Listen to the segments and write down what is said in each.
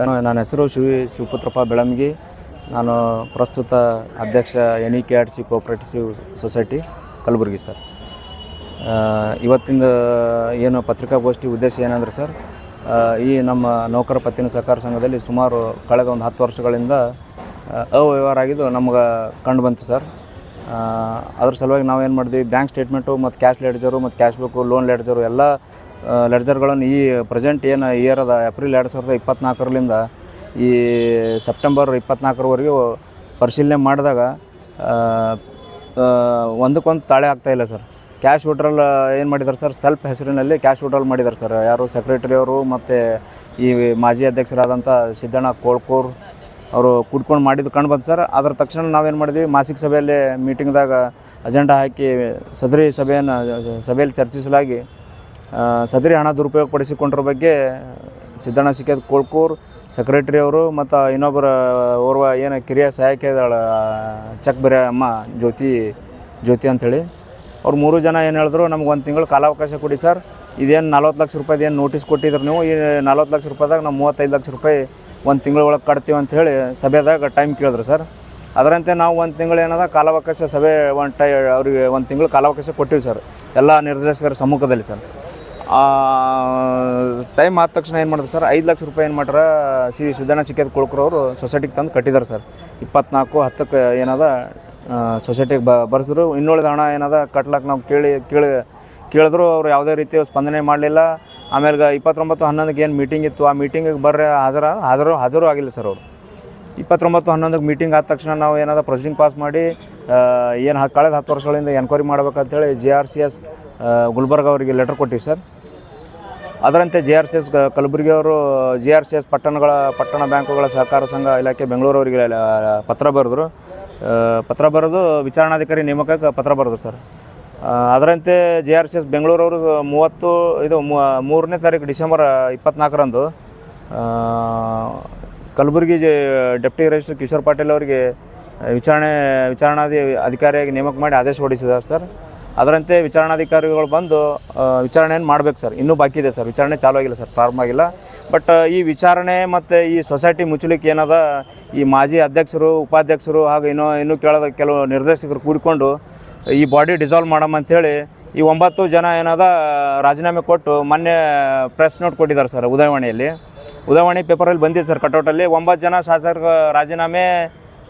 ನಾನು- ನನ್ನ ಹೆಸರು ಶಿವಿ ಶಿವಪುತ್ರಪ್ಪ ಬೆಳಮ್ಗಿ ನಾನು ಪ್ರಸ್ತುತ ಅಧ್ಯಕ್ಷ N E K R C cooperative society Kalaburagi sir. ಇವತ್ತಿಂದ ಏನು ಪತ್ರಿಕಾಗೋಷ್ಠಿ ಉದ್ದೇಶ ಏನಂದ್ರೆ ಸರ್ ಈ ನಮ್ಮ ನೌಕರ ಪತ್ತಿನ ಸಹಕಾರ ಸಂಘದಲ್ಲಿ ಸುಮಾರು ಕಳೆದ ಒಂದು ಹತ್ತು ವರ್ಷಗಳಿಂದ ಅವ್ಯವಹಾರ ಆಗಿದ್ದು ನಮ್ಗೆ ಕಂಡು ಬಂತು ಸರ್. ಅದ್ರ ಸಲುವಾಗಿ ನಾವೇನು ಮಾಡಿದ್ವಿ, ಬ್ಯಾಂಕ್ ಸ್ಟೇಟ್ಮೆಂಟು ಮತ್ತು ಕ್ಯಾಶ್ ಲೆಡ್ಜರು ಮತ್ತು ಕ್ಯಾಶ್ ಬುಕ್ಕು ಲೋನ್ ಲೆಡ್ಜರು ಎಲ್ಲ ಲೆಡ್ಜರ್ಗಳನ್ನು ಈ ಪ್ರೆಸೆಂಟ್ ಏನು ಇಯರ್ ಅದ ಏಪ್ರಿಲ್ ಎರಡು ಸಾವಿರದ ಇಪ್ಪತ್ತ್ನಾಲ್ಕರಲ್ಲಿಂದ ಈ ಸೆಪ್ಟೆಂಬರ್ ಇಪ್ಪತ್ತ್ನಾಲ್ಕರವರೆಗೂ ಪರಿಶೀಲನೆ ಮಾಡಿದಾಗ ಒಂದಕ್ಕೊಂದು ತಾಳೆ ಆಗ್ತಾ ಇಲ್ಲ ಸರ್ ಕ್ಯಾಶ್ ವಿಡ್ರಲ್ ಏನು ಮಾಡಿದ್ದಾರೆ ಸರ್ ಸೆಲ್ಫ್ ಹೆಸರಿನಲ್ಲಿ ಕ್ಯಾಶ್ ವಿಡ್ರಲ್ ಮಾಡಿದ್ದಾರೆ ಸರ್ ಯಾರು ಸೆಕ್ರೆಟರಿ ಅವರು ಮತ್ತು ಈ ಮಾಜಿ ಅಧ್ಯಕ್ಷರಾದಂಥ ಸಿದ್ದಣ್ಣ ಕೋಳ್ಕೂರ್ ಅವರು ಕುಡ್ಕೊಂಡು ಮಾಡಿದ್ದು ಕಂಡು ಬಂತು ಸರ್ ಅದರ ತಕ್ಷಣ ನಾವೇನು ಮಾಡಿದ್ವಿ? ಮಾಸಿಕ ಸಭೆಯಲ್ಲಿ ಮೀಟಿಂಗ್ದಾಗ ಅಜೆಂಡಾ ಹಾಕಿ ಸದರಿ ಸಭೆಯನ್ನು, ಸಭೆಯಲ್ಲಿ ಚರ್ಚಿಸಲಾಗಿ ಸದರಿ ಹಣ ದುರುಪಯೋಗಪಡಿಸಿಕೊಂಡ್ರ ಬಗ್ಗೆ ಸಿದ್ದಣ್ಣ ಸಿಕ್ಕದ ಕೋಳ್ಕೂರ್ ಸೆಕ್ರೆಟರಿ ಅವರು ಮತ್ತು ಇನ್ನೊಬ್ಬರ ಓರ್ವ ಏನು ಕಿರಿಯ ಸಹಾಯಕ ಇದ್ದಾಳೆ ಚಕ್ ಬರೆಯ ಅಮ್ಮ ಜ್ಯೋತಿ ಜ್ಯೋತಿ ಅಂಥೇಳಿ ಅವ್ರು ಮೂರು ಜನ ಏನು ಹೇಳಿದ್ರು, ನಮ್ಗೆ ಒಂದು ತಿಂಗಳು ಕಾಲಾವಕಾಶ ಕೊಡಿ ಸರ್. ಇದೇನು ನಲ್ವತ್ತು ಲಕ್ಷ ರೂಪಾಯಿದು ಏನು ನೋಟಿಸ್ ಕೊಟ್ಟಿದ್ರು ನೀವು, ಈ ನಲ್ವತ್ತು ಲಕ್ಷ ರೂಪಾಯಿದಾಗ ನಾವು ಮೂವತ್ತೈದು ಲಕ್ಷ ರೂಪಾಯಿ ಒಂದು ತಿಂಗಳ ಒಳಗೆ ಕಟ್ತೀವಿ ಅಂತ ಹೇಳಿ ಸಭೆದಾಗ ಟೈಮ್ ಕೇಳಿದ್ರು ಸರ್. ಅದರಂತೆ ನಾವು ಒಂದು ತಿಂಗಳು ಏನದ, ಕಾಲಾವಕಾಶ ಸಭೆ ಒಂದು ಟೈ, ಅವರಿಗೆ ಒಂದು ತಿಂಗಳು ಕಾಲಾವಕಾಶ ಕೊಟ್ಟಿವಿ ಸರ್, ಎಲ್ಲ ನಿರ್ದೇಶಕರ ಸಮ್ಮುಖದಲ್ಲಿ ಸರ್. ಟೈಮ್ ಆದ ತಕ್ಷಣ ಏನು ಮಾಡಿದ್ರು ಸರ್? ಐದು ಲಕ್ಷ ರೂಪಾಯಿ ಏನು ಮಾಡ್ಯಾರ ಸಿ ಸಿದ್ದಣ್ಣ ಸಿಕ್ಕದ ಕೊಳಕ್ರವರು ಸೊಸೈಟಿಗೆ ತಂದು ಕಟ್ಟಿದ್ದಾರೆ ಸರ್. ಇಪ್ಪತ್ನಾಲ್ಕು, ಹತ್ತಕ್ಕೆ ಏನದ ಸೊಸೈಟಿಗೆ ಬ, ಬರ್ಸಿದ್ರು. ಇನ್ನುಳಿದ ಹಣ ಏನದ ಕಟ್ಲಕ್ಕೆ ನಾವು ಕೇಳಿ ಕೇಳಿ, ಕೇಳಿದ್ರು. ಅವ್ರು ಯಾವುದೇ ರೀತಿ ಸ್ಪಂದನೆ ಮಾಡಲಿಲ್ಲ. ಆಮೇಲೆ ಇಪ್ಪತ್ತೊಂಬತ್ತು, ಹನ್ನೊಂದಕ್ಕೆ ಏನು ಮೀಟಿಂಗ್ ಇತ್ತು. ಆ ಮೀಟಿಂಗಿಗೆ ಬರ್ರೆ ಹಾಜರ, ಹಾಜರು ಹಾಜರು ಆಗಿಲ್ಲ ಸರ್ ಅವರು. ಇಪ್ಪತ್ತೊಂಬತ್ತು, ಹನ್ನೊಂದಕ್ಕೆ ಮೀಟಿಂಗ್ ಆದ ತಕ್ಷಣ ನಾವು ಏನಾದ ಪ್ರೊಸೀಡಿಂಗ್ ಪಾಸ್ ಮಾಡಿ ಏನು ಕಳೆದ ಹತ್ತು ವರ್ಷಗಳಿಂದ enquiry ಮಾಡ್ಬೇಕಂತೇಳಿ G R C S Gulbarga ಅವರಿಗೆ ಲೆಟರ್ ಕೊಟ್ಟಿವಿ ಸರ್. ಅದರಂತೆ J R C S Kalaburagi ಅವರು ಜೆ ಆರ್ ಸಿ ಎಸ್ ಪಟ್ಟಣಗಳ, ಪಟ್ಟಣ ಬ್ಯಾಂಕುಗಳ ಸಹಕಾರ ಸಂಘ ಇಲಾಖೆ ಬೆಂಗಳೂರವರಿಗೆ ಅವರಿಗೆ ಪತ್ರ ಬರೆದ್ರು. ಪತ್ರ ಬರೆದು ವಿಚಾರಣಾಧಿಕಾರಿ ನೇಮಕಕ್ಕೆ ಪತ್ರ ಬರೆದ್ರು ಸರ್. ಅದರಂತೆ ಜೆ ಆರ್ ಸಿ ಎಸ್ ಬೆಂಗಳೂರವರು ಮೂವತ್ತು, ಇದು ಮೂರನೇ ತಾರೀಕು ಡಿಸೆಂಬರ್ ಇಪ್ಪತ್ನಾಲ್ಕರಂದು Kalaburagi J, deputy registrar Kishore Patil ಅವರಿಗೆ ವಿಚಾರಣೆ ವಿಚಾರಣಾಧಿ ಅಧಿಕಾರಿಯಾಗಿ ನೇಮಕ ಮಾಡಿ ಆದೇಶ ಹೊರಡಿಸಿದ್ದಾರೆ ಸರ್. ಅದರಂತೆ ವಿಚಾರಣಾಧಿಕಾರಿಗಳು ಬಂದು ವಿಚಾರಣೆಯನ್ನು ಮಾಡಬೇಕು ಸರ್. ಇನ್ನೂ ಬಾಕಿ ಇದೆ ಸರ್. ವಿಚಾರಣೆ ಚಾಲೂ ಆಗಿಲ್ಲ ಸರ್. ಪ್ರಾರಂಭ ಆಗಿಲ್ಲ. ಬಟ್ ಈ ವಿಚಾರಣೆ ಮತ್ತು ಈ ಸೊಸೈಟಿ ಮುಚ್ಚಲಿಕ್ಕೆ ಏನದ, ಈ ಮಾಜಿ ಅಧ್ಯಕ್ಷರು, ಉಪಾಧ್ಯಕ್ಷರು ಹಾಗೂ ಇನ್ನೂ ಇನ್ನೂ ಕೇಳದ ಕೆಲವು ನಿರ್ದೇಶಕರು ಕೂಡಿಕೊಂಡು ಈ ಬಾಡಿ ಡಿಸಾಲ್ವ್ ಮಾಡಮ್ಮ ಅಂಥೇಳಿ ಈ ಒಂಬತ್ತು ಜನ ಏನದ, ರಾಜೀನಾಮೆ ಕೊಟ್ಟು ಮೊನ್ನೆ ಪ್ರೆಸ್ ನೋಟ್ ಕೊಟ್ಟಿದ್ದಾರೆ ಸರ್ ಉದಯವಾಣಿಯಲ್ಲಿ. ಉದಯವಾಣಿ ಪೇಪರಲ್ಲಿ ಬಂದಿದೆ ಸರ್ ಕಟೌಟಲ್ಲಿ. ಒಂಬತ್ತು ಜನ ಶಾಸಕರ ರಾಜೀನಾಮೆ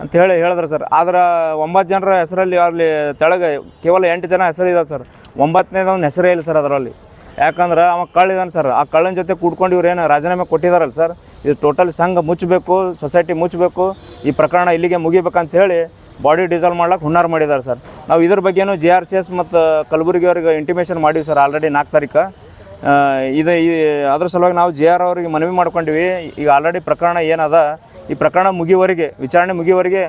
ಅಂತ ಹೇಳಿ ಹೇಳಿದ್ರು ಸರ್. ಆದ್ರೆ ಒಂಬತ್ತು ಜನರ ಹೆಸರಲ್ಲಿ ಅಲ್ಲಿ ತೆಳಗೆ ಕೇವಲ ಎಂಟು ಜನ ಹೆಸರಿದಾವೆ ಸರ್. ಒಂಬತ್ತನೇದೊಂದು ಹೆಸರೇ ಇಲ್ಲ ಸರ್ ಅದರಲ್ಲಿ. ಯಾಕಂದ್ರೆ ಅವ ಕಳ್ಳಿದಾನೆ ಸರ್. ಆ ಕಳ್ಳನ ಜೊತೆ ಕೂಡ್ಕೊಂಡು ಇವ್ರೇನು ರಾಜೀನಾಮೆ ಕೊಟ್ಟಿದಾರಲ್ಲ ಸರ್, ಇದು ಟೋಟಲ್ ಸಂಘ ಮುಚ್ಚಬೇಕು ಸೊಸೈಟಿ ಮುಚ್ಚಬೇಕು ಈ ಪ್ರಕರಣ ಇಲ್ಲಿಗೆ ಮುಗಿಬೇಕಂತ ಹೇಳಿ ಬಾಡಿ ಡಿಸಾಲ್ವ್ ಮಾಡ್ಲಿಕ್ಕೆ ಹುನ್ನಾರ ಮಾಡಿದ್ದಾರೆ ಸರ್. ನಾವು ಇದ್ರ ಬಗ್ಗೆನೂ ಜೆ ಆರ್ ಸಿ ಎಸ್ ಮತ್ತು ಕಲಬುರಗಿ ಇಂಟಿಮೇಷನ್ ಮಾಡೀವಿ ಸರ್ ಆಲ್ರೆಡಿ ನಾಲ್ಕು ತಾರೀಕು. ಇದು ಈ, ಅದ್ರ ಸಲುವಾಗಿ ನಾವು ಜೆ ಆರ್ ಅವ್ರಿಗೆ ಮನವಿ ಮಾಡ್ಕೊಂಡಿವಿ. ಈಗ ಆಲ್ರೆಡಿ ಪ್ರಕರಣ ಏನದ ಈ ಪ್ರಕರಣ ಮುಗಿವರೆಗೆ ವಿಚಾರಣೆ ಮುಗಿವರೆಗೆ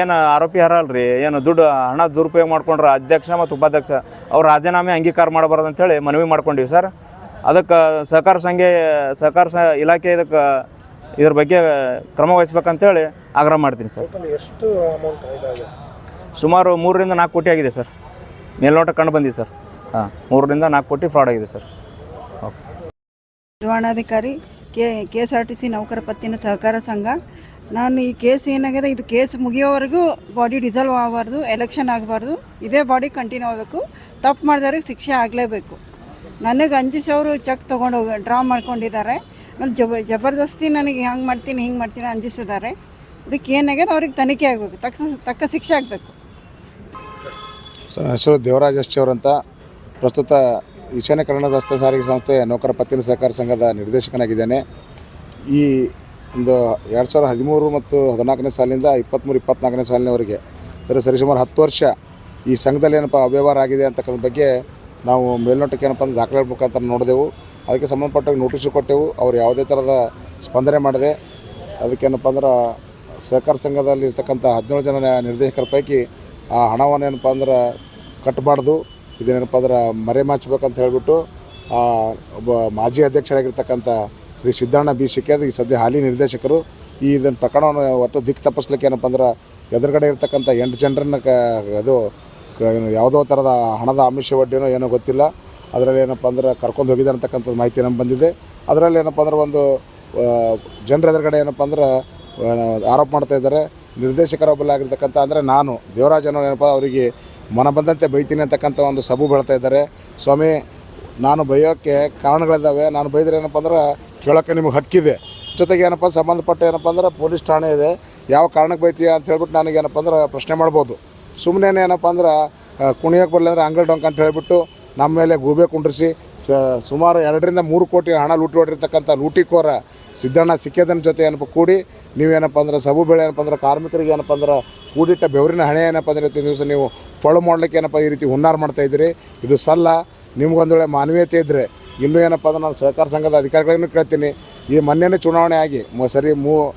ಏನು ಆರೋಪಿ ಹರಲ್ರಿ? ಏನು ದುಡ್ಡು ಹಣ ದುರುಪಯೋಗ ಮಾಡ್ಕೊಂಡ್ರ ಅಧ್ಯಕ್ಷ ಮತ್ತು ಉಪಾಧ್ಯಕ್ಷ ಅವ್ರು ರಾಜೀನಾಮೆ ಅಂಗೀಕಾರ ಮಾಡಬಾರ್ದು ಅಂತೇಳಿ ಮನವಿ ಮಾಡ್ಕೊಂಡಿವಿ ಸರ್. ಅದಕ್ಕೆ ಸಹಕಾರ ಸಂಘ ಸಹಕಾರ ಸ ಇಲಾಖೆ ಇದಕ್ಕೆ ಇದ್ರ ಬಗ್ಗೆ ಕ್ರಮ ವಹಿಸ್ಬೇಕಂತೇಳಿ ಆಗ್ರಹ ಮಾಡ್ತೀನಿ ಸರ್. ಎಷ್ಟು ಅಮೌಂಟ್ ಸುಮಾರು ಮೂರರಿಂದ ನಾಲ್ಕು ಕೋಟಿ ಆಗಿದೆ ಸರ್. ಮೇಲ್ನೋಟ ಕಂಡು ಬಂದಿದೆ ಸರ್. ಹಾಂ ಮೂರರಿಂದ ನಾಲ್ಕು ಕೋಟಿ ಫ್ರಾಡ್ ಆಗಿದೆ ಸರ್. ಓಕೆ. ನಿರ್ವಹಣಾಧಿಕಾರಿ K K S R T C ನೌಕರ ಪತ್ತಿನ ಸಹಕಾರ ಸಂಘ. ನಾನು ಈ ಕೇಸ್ ಏನಾಗಿದೆ, ಇದು ಕೇಸ್ ಮುಗಿಯೋವರೆಗೂ ಬಾಡಿ ಡಿಸಾಲ್ವ್ ಆಗಬಾರ್ದು, ಎಲೆಕ್ಷನ್ ಆಗಬಾರ್ದು. ಇದೇ ಬಾಡಿ ಕಂಟಿನ್ಯೂ ಆಗಬೇಕು. ತಪ್ಪು ಮಾಡಿದವ್ರಿಗೆ ಶಿಕ್ಷೆ ಆಗಲೇಬೇಕು. ನನಗೆ ಅವರು ಚೆಕ್ ತೊಗೊಂಡು ಹೋಗಿ, ಡ್ರಾ ಮಾಡ್ಕೊಂಡಿದ್ದಾರೆ. ಆಮೇಲೆ ಜಬ, ಜಬರ್ದಸ್ತಿ ನನಗೆ ಹಂಗೆ ಮಾಡ್ತೀನಿ, ಹಿಂಗೆ ಮಾಡ್ತೀನಿ ಅಂಜಿಸಿದ್ದಾರೆ. ಇದಕ್ಕೆ ಏನಾಗಿದೆ, ಅವ್ರಿಗೆ ತನಿಖೆ ಆಗಬೇಕು. ತಕ್ಕ ತಕ್ಕ ಶಿಕ್ಷೆ ಆಗಬೇಕು. ಸರ್ ಹೆಸರು ದೇವರಾಜ್ ಅಂತ. ಪ್ರಸ್ತುತ ಈಶಾನ್ಯ ಕನ್ನಡ ರಸ್ತೆ ಸಾರಿಗೆ ಸಂಸ್ಥೆ ನೌಕರ ಪತ್ತಿನ ಸಹಕಾರ ಸಂಘದ ನಿರ್ದೇಶಕನಾಗಿದ್ದೇನೆ. ಈ ಒಂದು ಎರಡು ಸಾವಿರದ ಹದಿಮೂರು ಮತ್ತು ಹದಿನಾಲ್ಕನೇ ಸಾಲಿನಿಂದ ಇಪ್ಪತ್ತ್ಮೂರು ಇಪ್ಪತ್ನಾಲ್ಕನೇ ಸಾಲಿನವರೆಗೆ ಅಂದರೆ ಸರಿಸುಮಾರು ಹತ್ತು ವರ್ಷ ಈ ಸಂಘದಲ್ಲಿ ಏನಪ್ಪ ಅವ್ಯವಹಾರ ಆಗಿದೆ ಅಂತಕ್ಕಂಥ ಬಗ್ಗೆ ನಾವು ಮೇಲ್ನೋಟಕ್ಕೆ ಏನಪ್ಪ ಅಂದ್ರೆ ದಾಖಲೆ ಮುಖಾಂತರ ನೋಡಿದೆವು. ಅದಕ್ಕೆ ಸಂಬಂಧಪಟ್ಟ ನೋಟಿಸು ಕೊಟ್ಟೆವು. ಅವ್ರು ಯಾವುದೇ ಥರದ ಸ್ಪಂದನೆ ಮಾಡಿದೆ ಅದಕ್ಕೇನಪ್ಪ ಅಂದ್ರೆ ಸಹಕಾರ ಸಂಘದಲ್ಲಿ ಇರ್ತಕ್ಕಂಥ ಹದಿನೇಳು ಜನ ನಿರ್ದೇಶಕರ ಪೈಕಿ ಆ ಹಣವನ್ನು ಏನಪ್ಪ ಅಂದ್ರೆ ಕಟ್ಟಬಾರ್ದು. ಇದೇನಪ್ಪ ಅಂದ್ರೆ ಮರೆಮಾಚಬೇಕಂತ ಹೇಳಿಬಿಟ್ಟು ಒಬ್ಬ ಮಾಜಿ ಅಧ್ಯಕ್ಷರಾಗಿರ್ತಕ್ಕಂಥ ಶ್ರೀ ಸಿದ್ದಣ್ಣ ಬಿ ಶಿಕ್ಯಾದ್ ಈ ಸದ್ಯ ಹಾಲಿ ನಿರ್ದೇಶಕರು ಈ ಇದನ್ನು ಪ್ರಕರಣವನ್ನು ಒಟ್ಟು ದಿಕ್ಕು ತಪ್ಪಿಸ್ಲಿಕ್ಕೆ ಏನಪ್ಪ ಅಂದ್ರೆ ಎದುರುಗಡೆ ಇರ್ತಕ್ಕಂಥ ಎಂಟು ಜನರನ್ನ ಕ ಅದು ಯಾವುದೋ ಥರದ ಹಣದ ಆಮಿಷ ಒಡ್ಡಿನೋ ಏನೋ ಗೊತ್ತಿಲ್ಲ. ಅದರಲ್ಲಿ ಏನಪ್ಪ ಅಂದ್ರೆ ಕರ್ಕೊಂಡು ಹೋಗಿದ್ದಾರೆ ಅಂತಕ್ಕಂಥದ್ದು ಮಾಹಿತಿ ನಮ್ಗೆ ಬಂದಿದೆ. ಅದರಲ್ಲಿ ಏನಪ್ಪ ಅಂದ್ರೆ ಒಂದು ಜನರ ಎದುರುಗಡೆ ಏನಪ್ಪ ಅಂದ್ರೆ ಆರೋಪ ಮಾಡ್ತಾ ಇದ್ದಾರೆ. ನಿರ್ದೇಶಕರೊಬ್ಬಲಾಗಿರ್ತಕ್ಕಂಥ ಅಂದರೆ ನಾನು, ದೇವರಾಜ್ ಏನಪ್ಪ ಅವರಿಗೆ ಮನ ಬಂದಂತೆ ಬೈತೀನಿ ಅಂತಕ್ಕಂಥ ಒಂದು ಸಬು ಬೆಳ್ತಾ ಇದ್ದಾರೆ. ಸ್ವಾಮಿ, ನಾನು ಬೈಯೋಕ್ಕೆ ಕಾರಣಗಳಿದ್ದಾವೆ. ನಾನು ಬೈದರೆ ಏನಪ್ಪ ಅಂದ್ರೆ ಕೇಳೋಕ್ಕೆ ನಿಮಗೆ ಹಕ್ಕಿದೆ. ಜೊತೆಗೆ ಏನಪ್ಪ, ಸಂಬಂಧಪಟ್ಟ ಏನಪ್ಪ ಅಂದ್ರೆ ಪೊಲೀಸ್ ಠಾಣೆ ಇದೆ. ಯಾವ ಕಾರಣಕ್ಕೆ ಬೈತೀಯ ಅಂತ ಹೇಳ್ಬಿಟ್ಟು ನನಗೆ ಏನಪ್ಪ ಅಂದ್ರೆ ಪ್ರಶ್ನೆ ಮಾಡ್ಬೋದು. ಸುಮ್ಮನೆ ಏನಪ್ಪ ಅಂದ್ರೆ ಕುಣಿಯೋಕೆ ಬರಲಿ ಅಂದ್ರೆ ಅಂಗಲ್ ಡೊಂಕ್ ಅಂತ ಹೇಳಿಬಿಟ್ಟು ನಮ್ಮ ಮೇಲೆ ಗೂಬೆ ಕುಂಡ್ರಿಸಿ ಸುಮಾರು ಎರಡರಿಂದ ಮೂರು ಕೋಟಿ ಹಣ ಲೂಟಿ ಹೊಡಿರ್ತಕ್ಕಂಥ ಲೂಟಿಕೋರ ಸಿದ್ದಣ್ಣ ಸಿಕ್ಕೇದನ ಜೊತೆ ಏನಪ್ಪ ಕೂಡಿ ನೀವೇನಪ್ಪ ಅಂದ್ರೆ ಸಬು ಬೆಳೆ ಏನಪ್ಪ ಅಂದ್ರೆ ಕಾರ್ಮಿಕರಿಗೆ ಏನಪ್ಪ ಅಂದ್ರೆ ಕೂಡಿಟ್ಟ ಬೆವರಿನ ಹಣೆ ಏನಪ್ಪ ಅಂದ್ರೆ ಇವತ್ತಿನ ದಿವಸ ನೀವು ಪಳು ಮಾಡ್ಲಿಕ್ಕೆ ಏನಪ್ಪ ಈ ರೀತಿ ಹುನ್ನಾರ ಮಾಡ್ತಾ ಇದ್ದೀರಿ. ಇದು ಸಲ್ಲ ನಿಮ್ಗೊಂದು ವೇಳೆ ಮಾನವೀಯತೆ ಇದ್ದರೆ ಇನ್ನೂ ಏನಪ್ಪ ಅಂದ್ರೆ ನಾನು ಸಹಕಾರ ಸಂಘದ ಅಧಿಕಾರಿಗಳನ್ನು ಕೇಳ್ತೀನಿ. ಈ ಮೊನ್ನೆನೇ ಚುನಾವಣೆ ಆಗಿ, ಮ- ಸರಿ, ಮೂ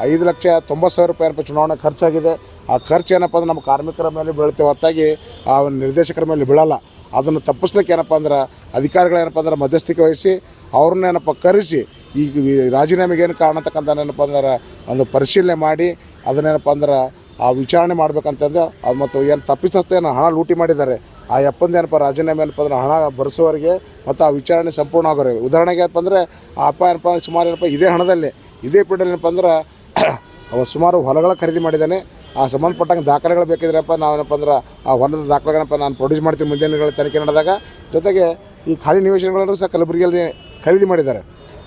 ಐದು ಲಕ್ಷ ತೊಂಬತ್ತು ಸಾವಿರ ರೂಪಾಯಿ ಏನಪ್ಪ ಚುನಾವಣೆ ಖರ್ಚಾಗಿದೆ. ಆ ಖರ್ಚು ಏನಪ್ಪ ಅಂದ್ರೆ ನಮ್ಮ ಕಾರ್ಮಿಕರ ಮೇಲೆ ಬೀಳುತ್ತೆ. ಹೊತ್ತಾಗಿ ಆ ನಿರ್ದೇಶಕರ ಮೇಲೆ ಬೀಳಲ್ಲ. ಅದನ್ನು ತಪ್ಪಿಸ್ಲಿಕ್ಕೆ ಏನಪ್ಪ ಅಂದ್ರೆ ಅಧಿಕಾರಿಗಳೇನಪ್ಪ ಅಂದ್ರೆ ಮಧ್ಯಸ್ಥಿಕೆ ವಹಿಸಿ, ಅವ್ರನ್ನ ಏನಪ್ಪ ಕರೆಸಿ ಈ ರಾಜೀನಾಮೆಗೆ ಏನು ಕಾರಣ ಅಂತಕ್ಕಂಥ ಏನಪ್ಪ ಅಂದ್ರೆ ಒಂದು ಪರಿಶೀಲನೆ ಮಾಡಿ ಅದನ್ನೇನಪ್ಪ ಅಂದ್ರೆ ಆ ವಿಚಾರಣೆ ಮಾಡ್ಬೇಕಂತಂದು ಅದು ಮತ್ತು ಏನು ತಪ್ಪಿಸ್ತೇನು ಹಣ ಲೂಟಿ ಮಾಡಿದ್ದಾರೆ. ಆ ಎಪ್ಪಂದು ಏನಪ್ಪ ರಾಜೀನಾಮೆ ಏನಪ್ಪ ಅಂದ್ರೆ ಹಣ ಬರೆಸೋರಿಗೆ ಮತ್ತು ಆ ವಿಚಾರಣೆ ಸಂಪೂರ್ಣ ಆಗೋರಿಗೆ ಉದಾಹರಣೆಗೆ ಏನಪ್ಪ ಅಂದರೆ ಆ ಅಪ್ಪ ಏನಪ್ಪ ಸುಮಾರು ಏನಪ್ಪ ಇದೇ ಹಣದಲ್ಲಿ, ಇದೇ ಪೀಠದಲ್ಲಿ ಏನಪ್ಪ ಅಂದ್ರೆ ಅವ ಸುಮಾರು ಹೊಲಗಳ ಖರೀದಿ ಮಾಡಿದ್ದಾನೆ. ಆ ಸಂಬಂಧಪಟ್ಟಂಗೆ ದಾಖಲೆಗಳು ಬೇಕಿದ್ರಪ್ಪ ನಾವೇನಪ್ಪ ಅಂದ್ರೆ ಆ ಹೊಲದ ದಾಖಲೆಗಳನ್ನಪ್ಪ ನಾನು ಪ್ರೊಡ್ಯೂಸ್ ಮಾಡ್ತೀನಿ ಮುಂದಿನ ತನಿಖೆ ನಡೆದಾಗ. ಜೊತೆಗೆ ಈ ಖಾಲಿ ನಿವೇಶನಗಳನ್ನು ಸಹ ಕಲಬುರಗಿಯಲ್ಲಿ ಖರೀದಿ ಮಾಡಿದ್ದಾರೆ.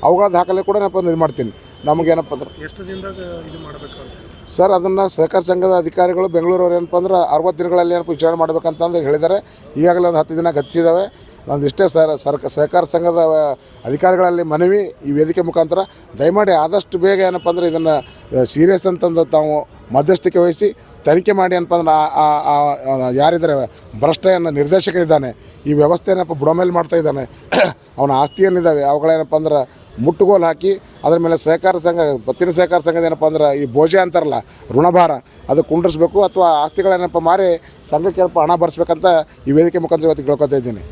ಅವುಗಳ ದಾಖಲೆ ಕೂಡ ಏನಪ್ಪ ಇದು ಮಾಡ್ತೀನಿ. ನಮಗೇನಪ್ಪ ಅಂದ್ರೆ ಎಷ್ಟು ದಿನದಾಗ ಇದು ಮಾಡಬೇಕು ಸರ್ ಅದನ್ನು ಸಹಕಾರ ಸಂಘದ ಅಧಿಕಾರಿಗಳು ಬೆಂಗಳೂರವ್ರು ಏನಪ್ಪ ಅಂದ್ರೆ ಅರವತ್ತು ದಿನಗಳಲ್ಲಿ ಏನಪ್ಪ ವಿಚಾರಣೆ ಮಾಡಬೇಕಂತಂದು ಹೇಳಿದ್ದಾರೆ. ಈಗಾಗಲೇ ಒಂದು ಹತ್ತು ದಿನ ಗತಿಸಿದ್ದಾವೆ ನಾನು ಇಷ್ಟೇ ಸರ್ ಸರ್ಕ ಸಹಕಾರ ಸಂಘದ ಅಧಿಕಾರಿಗಳಲ್ಲಿ ಮನವಿ ಈ ವೇದಿಕೆ ಮುಖಾಂತರ. ದಯಮಾಡಿ ಆದಷ್ಟು ಬೇಗ ಏನಪ್ಪ ಅಂದ್ರೆ ಇದನ್ನು ಸೀರಿಯಸ್ ಅಂತಂದು ತಾವು ಮಧ್ಯಸ್ಥಿಕೆ ವಹಿಸಿ ತನಿಖೆ ಮಾಡಿ ಏನಪ್ಪ ಅಂದ್ರೆ ಭ್ರಷ್ಟ ಏನೋ ನಿರ್ದೇಶಕರಿದ್ದಾನೆ, ಈ ವ್ಯವಸ್ಥೆ ಏನಪ್ಪ ಬುಡಮೇಲೆ ಮಾಡ್ತಾ ಇದ್ದಾನೆ, ಅವನ ಆಸ್ತಿ ಏನಿದ್ದಾವೆ ಅವುಗಳೇನಪ್ಪ ಅಂದ್ರೆ ಮುಟ್ಟುಗೋಲು ಹಾಕಿ ಅದ್ರ ಮೇಲೆ ಸಹಕಾರ ಸಂಘ ಪತ್ತಿನ ಸಹಕಾರ ಸಂಘದ ಏನಪ್ಪ ಅಂದ್ರೆ ಈ ಭೋಜೆ ಅಂತಾರಲ್ಲ, ಋಣಭಾರ, ಅದು ಕುಂಡ್ರಿಸ್ಬೇಕು ಅಥವಾ ಆಸ್ತಿಗಳೇನಪ್ಪ ಮಾರಿ ಸಂಘಕ್ಕೆ ಏನಪ್ಪ ಹಣ ಬರ್ಸ್ಬೇಕಂತ ಈ ವೇದಿಕೆ ಮುಖಾಂತರ ಇವತ್ತು ಕೇಳ್ಕೊತಾ ಇದ್ದೀನಿ.